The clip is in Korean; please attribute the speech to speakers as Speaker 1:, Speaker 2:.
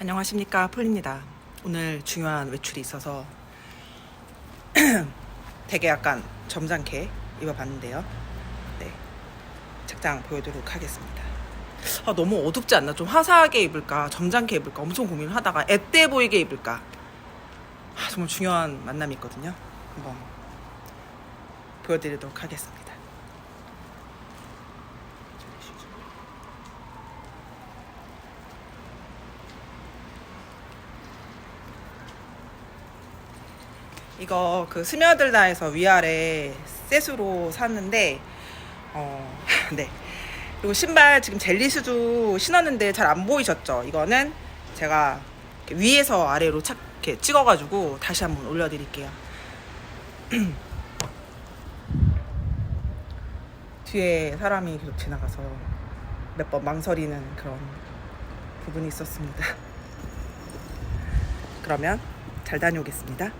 Speaker 1: 안녕하십니까 폴입니다. 오늘 중요한 외출이 있어서 되게 약간 점잖게 입어봤는데요. 네, 착장 보여드리도록 하겠습니다. 아, 너무 어둡지 않나? 좀 화사하게 입을까? 점잖게 입을까? 엄청 고민을 하다가 앳돼 보이게 입을까? 아, 정말 중요한 만남이 있거든요. 한번 보여드리도록 하겠습니다. 이거 그 스며들다에서 위아래 셋으로 샀는데 어, 네. 그리고 신발 지금 젤리 슈즈 신었는데 잘 안 보이셨죠? 이거는 제가 위에서 아래로 착 이렇게 찍어가지고 다시 한번 올려드릴게요. 뒤에 사람이 계속 지나가서 몇 번 망설이는 그런 부분이 있었습니다. 그러면 잘 다녀오겠습니다.